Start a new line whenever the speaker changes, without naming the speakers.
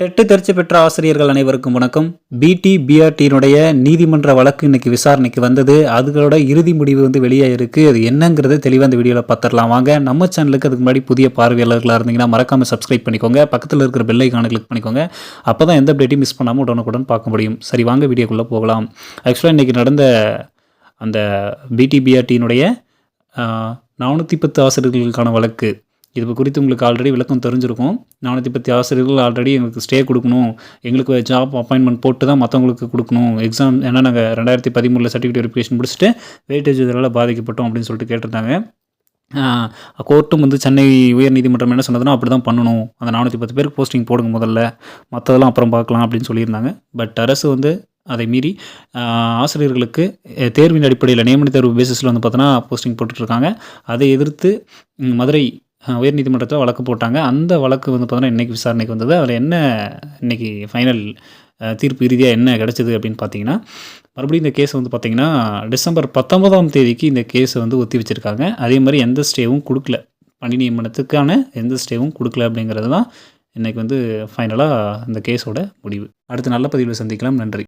TET தெரிச்சு பெற்ற ஆசிரியர்கள் அனைவருக்கும் வணக்கம். பிடி பிஆர்டியினுடைய நீதிமன்ற வழக்கு இன்னைக்கு விசாரணைக்கு வந்தது. அதுகளோட இறுதி முடிவு வந்து வெளியே இருக்குது அது என்னங்கிறத தெளிவாக அந்த வீடியோவில் பார்த்துடலாம். வாங்க நம்ம சேனலுக்கு அதுக்கு முன்னாடி புதிய பார்வையாளர்களாக இருந்தீங்கன்னா மறக்காம சப்ஸ்கிரைப் பண்ணிக்கோங்க. பக்கத்தில் இருக்கிற பெல் ஐக்கானை கிளிக் பண்ணிக்கோங்க. அப்போ தான் எந்த அப்டேட்டையும் மிஸ் பண்ணாமல் உடனுக்குடன் பார்க்க முடியும். சரி வாங்க வீடியோக்குள்ளே போகலாம். ஆக்சுவலாக இன்னைக்கு நடந்த அந்த பிடி பிஆர்டியினுடைய நானூற்றி பத்து ஆசிரியர்களுக்கான வழக்கு. இது குறித்து உங்களுக்கு ஆல்ரெடி விளக்கம் தெரிஞ்சிருக்கும். நானூற்றி பத்து ஆசிரியர்கள் ஆல்ரெடி எங்களுக்கு ஸ்டே கொடுக்கணும். எங்களுக்கு ஜாப் அப்பாயின்மெண்ட் போட்டு தான் மற்றவங்களுக்கு கொடுக்கணும். எக்ஸாம் ஏன்னா நாங்கள் ரெண்டாயிரத்தி பதிமூணில் சர்டிஃபிகேட் வெரிஃபிகேஷன் முடிச்சுட்டு வெயிட்டேஜ் இதனால் பாதிக்கப்பட்டோம் அப்படின்னு சொல்லிட்டு கேட்டிருந்தாங்க. கோர்ட்டும் வந்து சென்னை உயர்நீதிமன்றம் என்ன சொன்னதுன்னா அப்படி தான் பண்ணணும். அந்த நானூற்றி பத்து பேருக்கு போஸ்டிங் போடுங்க முதல்ல. மற்றதெல்லாம் அப்புறம் பார்க்கலாம் அப்படின்னு சொல்லியிருந்தாங்க. பட் அரசு வந்து அதை மீறி ஆசிரியர்களுக்கு தேர்வின் அடிப்படையில் நியமன தேர்வு பேசிஸில் வந்து பார்த்தோன்னா போஸ்டிங் போட்டுட்ருக்காங்க அதை எதிர்த்து மதுரை உயர்நீதிமன்றத்தில் வழக்கு போட்டாங்க. அந்த வழக்கு வந்து பார்த்தோன்னா இன்றைக்கி விசாரணைக்கு வந்தது. அதில் என்ன இன்னைக்கு ஃபைனல் தீர்ப்பு ரீதியாக என்ன கிடச்சிது அப்படின்னு பார்த்தீங்கன்னா மறுபடியும் இந்த கேஸ் வந்து பார்த்திங்கன்னா டிசம்பர் பத்தொன்பதாம் தேதிக்கு இந்த கேஸை வந்து ஒத்தி வச்சுருக்காங்க. அதே மாதிரி எந்த ஸ்டேவும் கொடுக்கல. பணி நியமனத்துக்கான எந்த ஸ்டேவும் கொடுக்கல அப்படிங்கிறது தான் இன்றைக்கி வந்து ஃபைனலாக இந்த கேஸோட முடிவு. அடுத்த நல்ல பதிவில் சந்திக்கலாம். நன்றி.